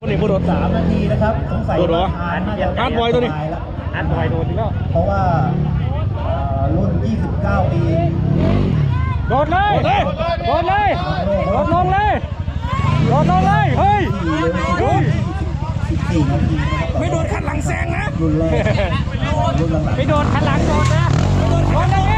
คนนี้ผู้โดดสามนาทีนะครับสงสัยโดดเหรอทานน่าจะอาร์ตบอยตัวนี้สแล้วอัดบอยโดนอีกแล้วเพราะว่าเอ่อรุ่น 29 ปีโดดเลยโดดเลยโดดลงเลยโดดลงเลยเฮ้ยที่เร็วที่สุด14นาทีนะครับไม่โดนขัดหลังแซงนะรุ่นแรกรุ่นหลังไปโดดขันหลังโดดนะโดดเลย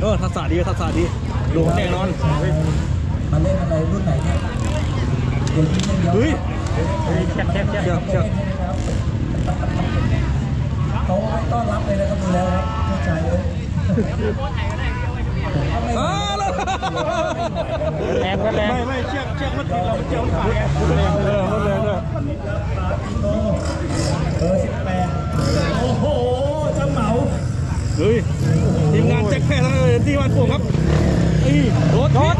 เออทักษะดีทักษะดีลงแน่นอนมาเล่นอะไรรุ่นไหนเนี่ยเดี๋ยวนี้เล่นเยอะเฮ้ยเจ็บเจ็บเจ็บเชียบเชียบเขาไม่ต้อนรับเลยนะครับดูแล้วครับเข้าใจเลยผมก็ไม่อ้าแล้วแรงก็แรงไม่ไม่เชือกเชือกมันติดเราเจียวมันขาดไงเออมันแรงเลยโลเบอร์สิบแปดโอ้โหเจ้าเหมา เฮ้ยทีมงานแจ็คแพ้ทั้งนั้นเลยที่วันโป่งครับรถรถ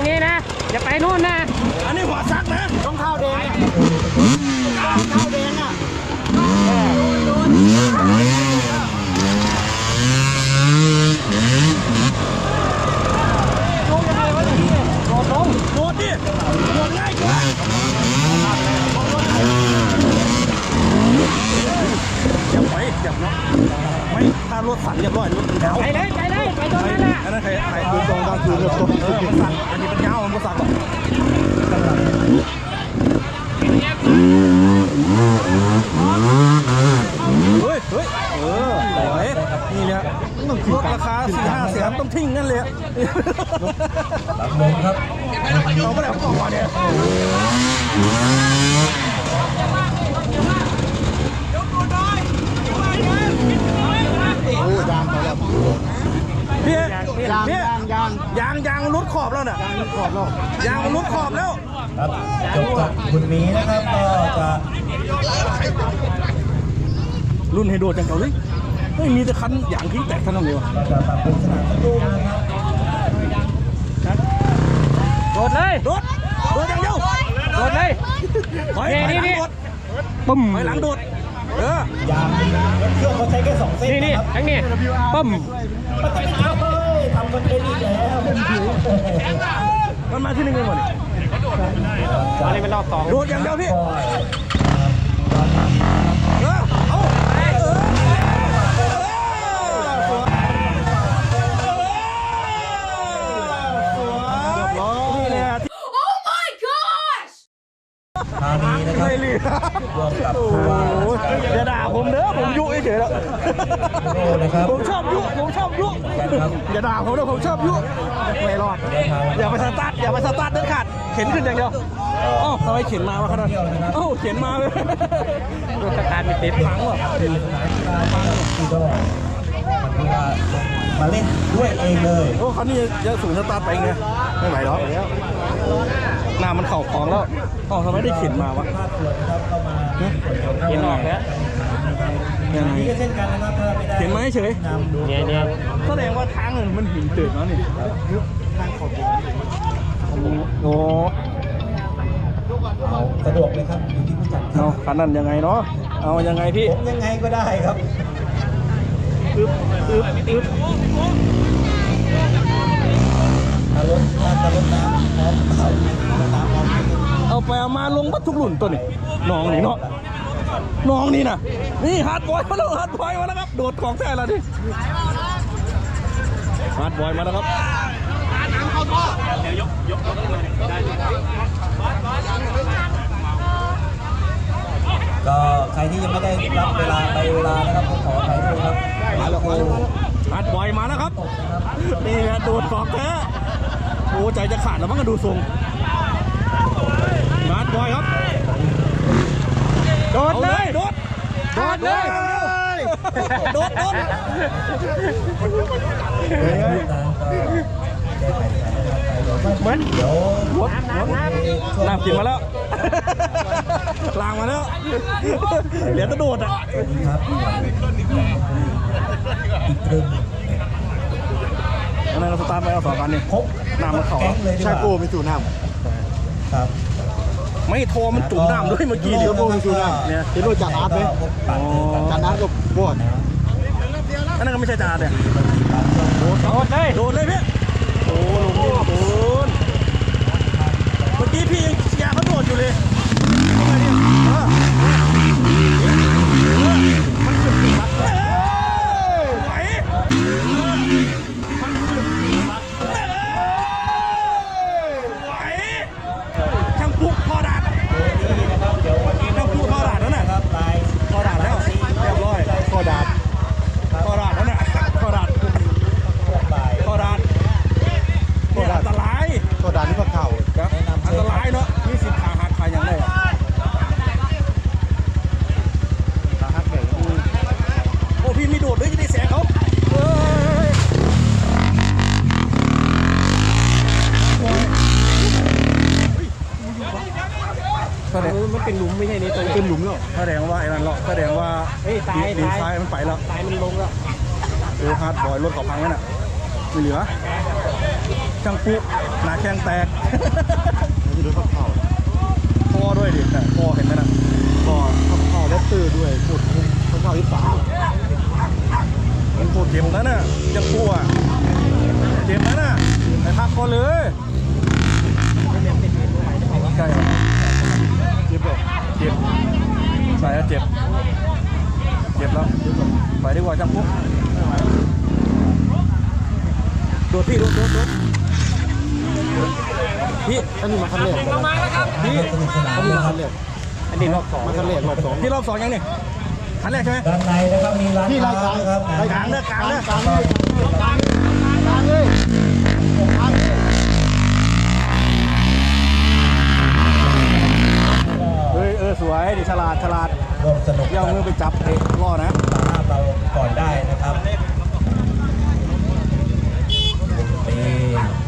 างนี้นะ อย่าไปนู่นนะ อันนี้หัวซักนะต้องเท้าแดงโดดลงโดดดิโดดง่ายกว่าอย่าไปอย่าเนาะไม่ถ้ารถสั่นเรียบร้อยรถมันยาวไปเลยไปเลยไป ตรงนั้นแหละอันนั้นใครใครดูตรงกลางคืนเรียบร้อยเออมันสั่นอันนี้มันยาวมันก็สั่นหรอกเฮ้ยเฮ้ยเออสวยนี่แหละรถราคาสี่ห้าแสนต้องทิ้งนั่นเลย ลงครับ เอาไปแล้วกล่องมาเนี่ยพี่พี่ยางยางยางยางยางมันรุดขอบแล้วน่ะยางรุดขอบแล้วยางมันรุดขอบแล้ว ครับจบจากคุณหมีนะครับก็จะ รุ่นไฮโดรจังเก่าเลยไม่มีแต่คันอย่างทิ้งแตกท่านทำไงวะก็จะปรับปรุงสนามสตูนะครับโดดเลยโดดโดดอย่างเดียวโดดเลยถอยนี่ถอยหลังนี่โดดปึ้มถอยหลังโดดเออยางเครื่องเขาใช้แค่สองเส้นนี่นี่นะครับทั้งนี้ปึ้มมันจะไม่เอาเฮ้ยทำคอนเทนต์อีกแล้วผมหิวมันมาที่หนึ่งเลยหมดนี่อันนี้เป็นรอบสองโดดอย่างเดียวพี่ ก็ เออเอาเออเออนี่แหละที่ Oh my gosh! ทางนี้นะครับ ไม่เหลือ รวมกับ โอ้ผู้ว่าโหอย่าด่าผมเด้อผมยุเฉยๆแล้วโอ้นะครับผมชอบยุผมชอบยุอย่าด่าผมนะผมชอบยุไม่รอดอย่าไปสตาร์ทอย่าไปสตาร์ทเด็ดขาดเข็นขึ้นอย่างเดียวเอ้าทำไมเข็นมาวะขนาดเอ้าเข็นมาเลยรถสตาร์ทไม่ติดพังว่ะคือสนามกีฬานะครับกีโดมันคือว่ามาเล่นด้วยเองเลยโอ้เขานี่จะสูงสตาร์ทไปไงไม่ไหวหรอกห น้ามันเข่าของแล้วเอ้าทำไมได้เข็นมาวะภาคส่วนนะครับเข้ามาเห็นออกแล้วยังไงนี่ก็เช่นกันนะครับถ้าไม่ได้เข็นไหมเฉยนำดูเนี่ยเนี่ยแสดงว่าทางมันหินตื่นแล้วนี่ทางขอบโอ้เอาสะดวกเลยครับอยู่ที่ผู้จัดครัเอาบคันนั้นยังไงเนาะเอายังไงพี่ผมยังไงก็ได้ครับอึ๊บอึ๊บอึ๊บถ้า รถถ้าจะรถน้ำพร้อมเปล่ารถน้ำพร้อมไหมเอาไปเอามาลงบัดทุกหลุ่นตัวนี้น้องนี่เนาะน้องนี่นะนี่ฮาร์ดบอยมาแล้วฮาร์ดบอยมาแล้วครับ โดดของแท้แล้วดิฮาร์ดบอยมาแล้วครับก็ใครที่ยังไม่ได้รับเวลาไปเวลานะครับผมขออภัยด้วยครับมาแล้วโอ้ฮาร์ดบอยมาแล้วครับนี่ไงโดดของแท้โอ้ใจจะขาดแล้วมั้งก็ดูทรงฮาร์ดบอยครับ โดดเลยโดดโดดเลยโดดโดดเหมือนเดี๋ยวหัวหัวน้ำกินมาแล้วล้างมาแล้วเหลือแตะโดดอะ ครับอีกตรึม อั นนั้นเราสตาร์ทไปเอาสองกันนี่ครบน้ำมันเข้าแก๊งเลยดีกว่าใช่กูมีสูน้ครับำไม่โทรมันจุ่มน้ำด้วยเมื่อกี้เดี๋ยวมีสูน้ำเนี่ยที่รู้จักอาร์ตไหมอ๋อจานอาร์ตก็บวชอันนั้นก็ไม่ใช่จานเนี่ยโดดเลยโดนเลยพี่โอ้ลงโดนเมื่อกี้พี่ยังเชียร์เขาโดดอยู่เลยทำไมเนี่ยเออเออมันจุดจุดรักเอ้ยไหวไหวช่างปุ๊กพอดัดช่างปุ๊กพอดัดแล้วน่ะ ครับลาย พอดัดแล้วเรียบร้อยพอดัดพอดัดแล้วน่ะพอดัด ลาย พอดัดเนี่ยอันตราย โซดานี่ก็เข่า ครับอันตรายเนาะมีสิทธิ์ขาหักขาอย่างไรอะ ขาฮักเบรก โอ้พี่มีโดดด้วยจะได้แสงเขาเฮ้ย แสดง มัน เป็นหลุมไม่ใช่นี่ตัวนี้เป็นหลุมแล้วแสดงว่าไอ้นั่นหรอกแสดงว่าเฮ้ยตายดีตายซ้ายมันไปแล้วตายมันลงแล้วเออฮาร์ดบอยรถเขาพังนั่นน่ะไม่เหลือช่างปุ๊หนาแข้งแตกนี่รถเข่าคอด้วยดิแต่คอเห็นไหมน่ะคอเข่าและตื้อด้วยพูดเข่าที่สามมันปวดเจ็บนะน่ะยังปวดเจ็บนะน่ะไปพักก่อนเลยใช่ ว่าจำพวกโดดพี่โดดโดดโดดพี่อันนี้มาคันเรียมาแล้วครับพี่อันนมาคันเรียอันนี้รอบสองมาคันเรียรอบสองพี่รอบสองยังเนี่ยคันแรกใช่ไหมด้านในนะครับมีร้านที่ร้านงครับกางเนื้อกลางเนื้อกางเลยเฮ้ยเออสวยดิฉลาดฉลาดเย่ามือไปจับเตะล่อนะ ก่อนได้นะครับวงตี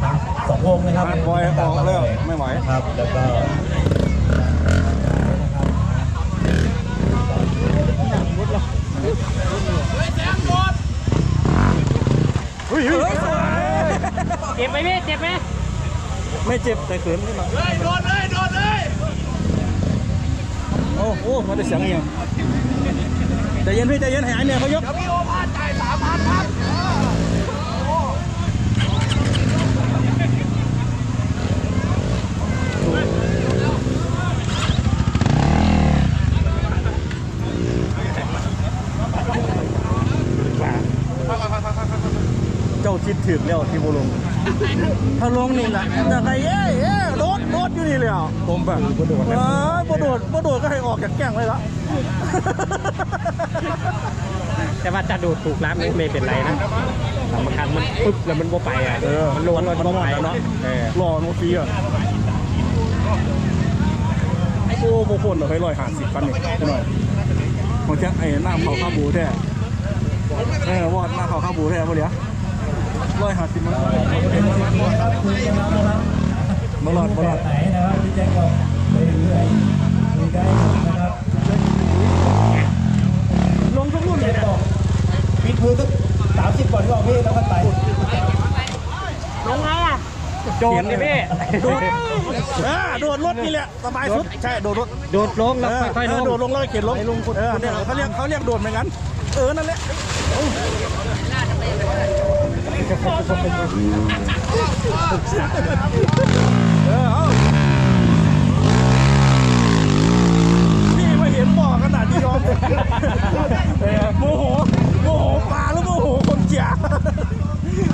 ทั้งสองวงนะครับบอยออกแล้วไม่ไหวนะครับ แล้วก็เฮ้ยเฮ้ยเจ็บไหมพี่เจ็บไหมไม่เจ็บแต่เขินขึ้นมาเลยโดนเลยโดนเลยโอ้โหมาได้เสียงเอง ใจเย็นพี่ใจเย็นให้ไอ้เนี่ยเขายกพี่โอพาจ่ายสามพันครับเจ้าคิดถึงแล้วที่บุลงถ้าลงนี่แหละแต่ใครเอ้ย นี่เลยอะผมแบบบ่โดดนะบ่โดดบ่โดดก็ให้ออกจากแก้งเลยละแต่ว่าจะโดดถูกแล้วไม่ไม่เป็นไรนะสำคัญมันปึ๊บแล้วมันบ่ไปอะเออมันโลนมันมันบ่หมไปดแล้วเนาะเออรอโนฟีอะโอ้โหคนเหรอให้ร้อยห้าสิบปันนี่หน่อยของแจ็คไอ้หน้าเขาข้าวบูแท้เออวอดหน้าเขาข้าวบูแท้พวกเนี้ยร้อยห้าสิบมันครั บคุยกันแล้วนะครับบลอดบลอดไหนนะครับพี่แจ็คก็เรื่อยๆคุยได้นะครับลงทุกรุ่นเลยเจ็คบอกปิดมือสักสามสิบก่อนที่ออกพี่แล้วก็ไปลงไงอะโดดดิพี่โดดอ่าโดดรถนี่แหละสบายสุดใช่โดดรถโดดลงแล้วค่อยๆลเอองโดดลงแล้วเขียนลงเออเนี่ยเขาเรียกเขาเรียกโดดเหมือนกันเออนั่นแหละ เออเอาพี่มาเห็นบอกขนาดที่ยอมเออโมโหโมโหปลาแล้วโมโหคนเจีย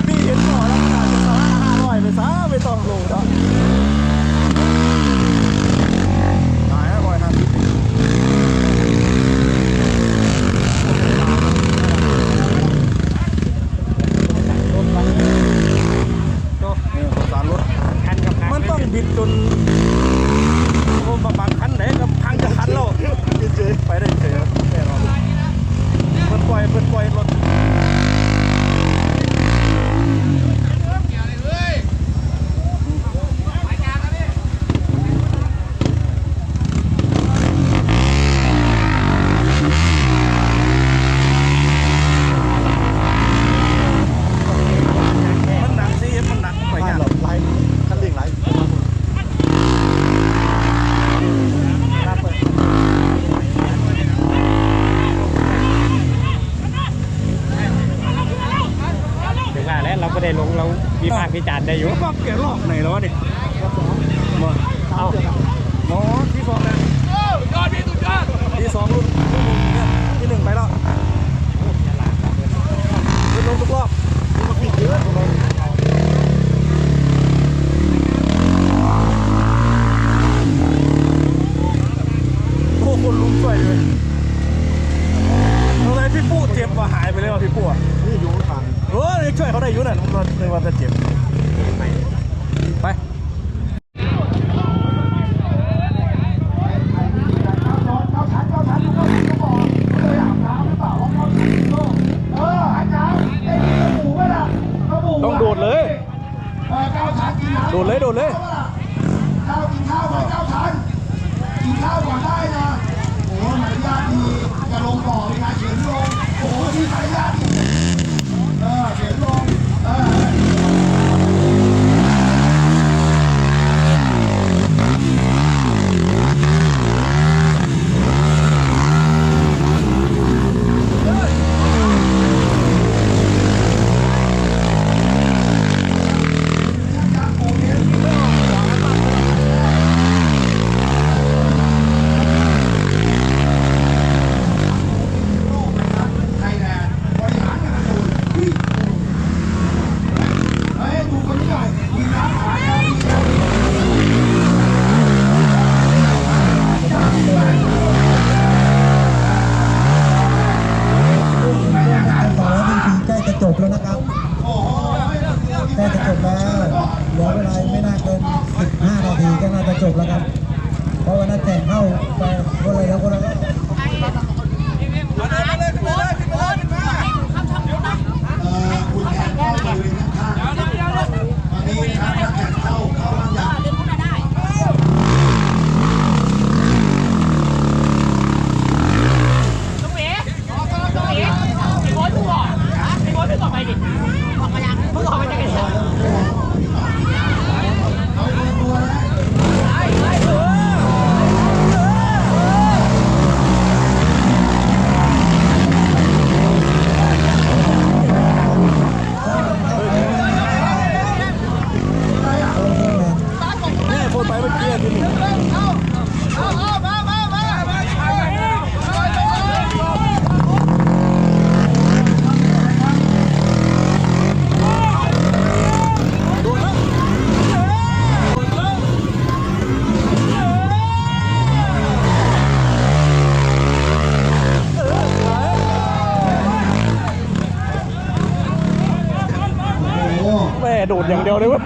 พี่เห็นบอกแล้วขนาดจะสาระห้าร้อยไปซะไม่ต้องลงแล้วตายแล้วร้อยห้าสิบ ก็เนี่ยสงสารรถ คันกับคัน มันต้องบิดจนโอ้บางบางคันไหนก็พังจะคันแล้วเฉยไปได้เฉยแน่นอนเพิ่นปล่อยเพิ่นปล่อยรถมันหนักสิมันหนักไปงานหรอไล่คันเร่งไล่ ถึง ว่าแล้วเราก็ได้ลงเราวิพากษ์วิจารณ์ได้อยู่ก็แกลอกไหนแล้ววะนี่มาเอาหมอที่สองนะยอดพี่สุดยอดที่สองรุ่นที่หนึ่งไปแล้วขึ้นลงทุกรอบมาปิดเยอะ แม่โดดอย่างเดียวเลยเว้ย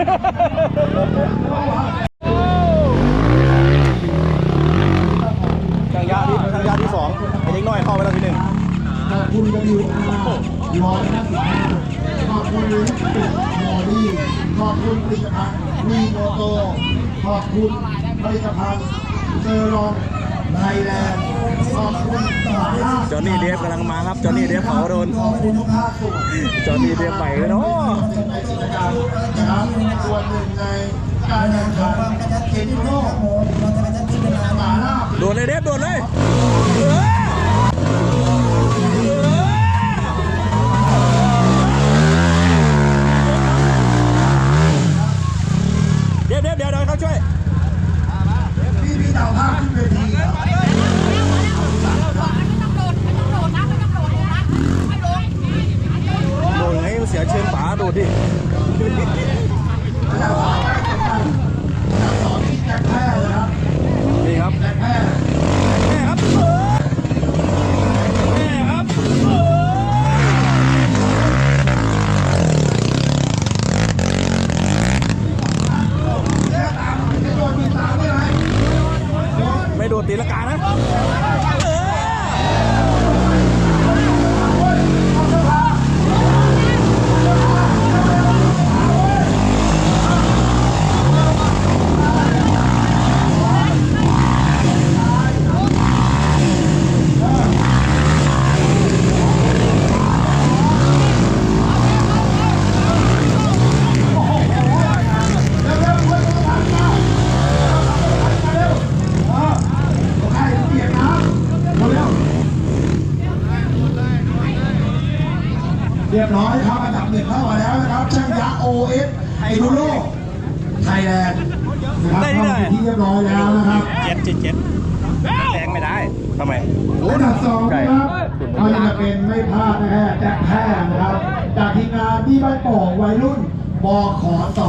ทางยาที่ทางยาที่สองไอ้เด็กน้อยเข้าไปแล้วทีหนึ่งขอบคุณ WR ร้อยห้าสิบห้าขอบคุณลิปสติกมอดี้ขอบคุณผลิตภัณฑ์วีโมโตขอบคุณผลิตภัณฑ์เซรองไทยแลนด์ขอบคุณสารา จอห์นนี่เดฟกำลังมาครับ จอห์นนี่เดฟเผาโดนขอบคุณค่าสุขจอห์นนี่เดฟไปเลยเนาะในกิจกรรมนะครับส่วนหนึ่งในการแข่งขันความกระชับเทชิดนเลยเดฟโดดเลยเดฟเดฟเดี๋ยวเดี๋ยวเขาช่วยพี่พี่เต่าภาพขึ้นเวทีครับ ไม่ต้องโดดไม่ต้องโดดนะไม่ต้องโดดนะไม่ลง โดดไงเสียเชิญป๋าโดดดิ จะสอนการแข่งขันจะสอนที่แจ็คแพ้เลยครับ นี่ครับ แจ็คแพ้ แม่ครับเออแม่ครับเออ เนี่ยตามจะโดนมีตามไม่ไร ไม่โดดตีละกานะเออ ใครเปียกน้ำหมดแล้วเรียบร้อยครับอันดับหนึ่งเข้ามาแล้วนะครับช่างยะ OS ไอดูโลไทยแลนด์นะครับเข้าสู่ที่เรียบร้อยแล้วนะครับเจ็ดเจ็ดเจ็ดแรงไม่ได้ทำไมอันดับสองนะครับก็จะเป็นไม่พลาดนะฮะแจ็คแพ้นะครับ จากทีมงานที่บ้านโป่งวัยรุ่นบขสเดี๋